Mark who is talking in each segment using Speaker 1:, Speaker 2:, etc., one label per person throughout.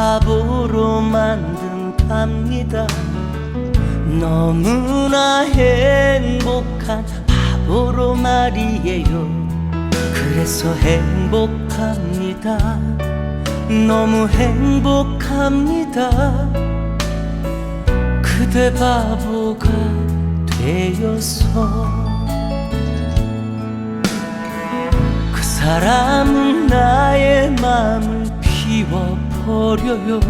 Speaker 1: 바보로 만든 답니다. 너무나 행복한 바보로 말이에요. 그래서 행복합니다. 너무 행복합니다. 그대 바보가 되어서 그 사람은 나의 마음을 비워 버려요.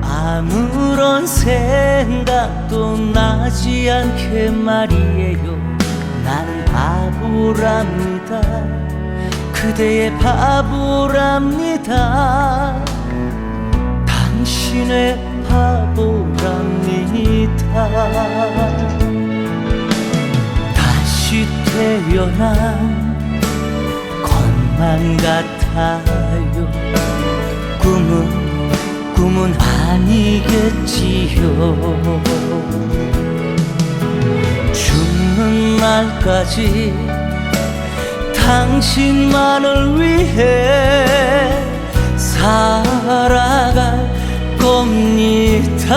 Speaker 1: 아무런 생각도 나지 않게 말이에요. 나는 바보랍니다. 그대의 바보랍니다. 당신의 바보랍니다. 다시 태어난 것만 같아요 꿈은 꿈은 아니겠지요. 죽는 날까지 당신만을 위해 살아갈 겁니다.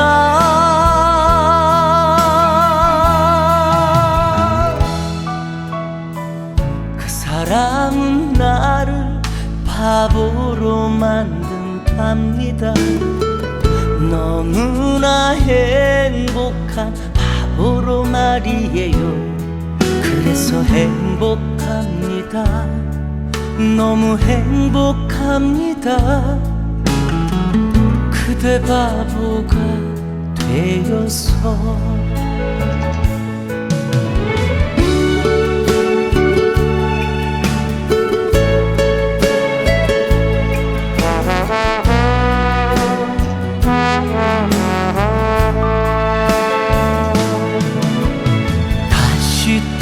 Speaker 1: 그 사람은 나를 바보로 만 든답니다. 너무나 행복한 바보로 말이에요. 그래서 행복합니다. 너무 행복합니다. 그대 바보가 되어서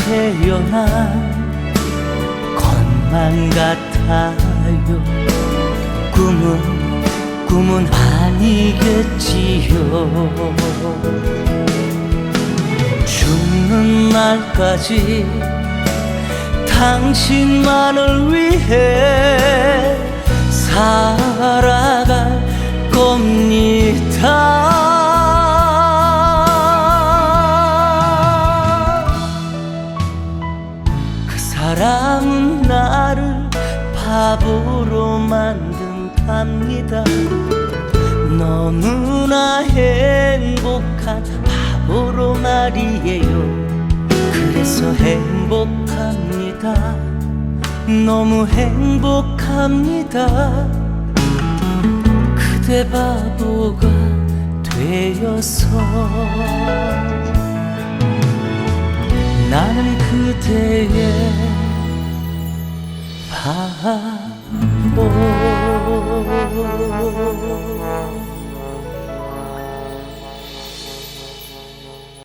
Speaker 1: 태어난 것만 같아요. 꿈은 꿈은 아니겠지요. 죽는 날까지 당신만을 위해 살아갈 겁니다 만든답니다. 너무나 행복한 바보로 말이에요. 그래서 행복합니다. 너무 행복합니다. 그대 바보가 되어서 나는 그대의 바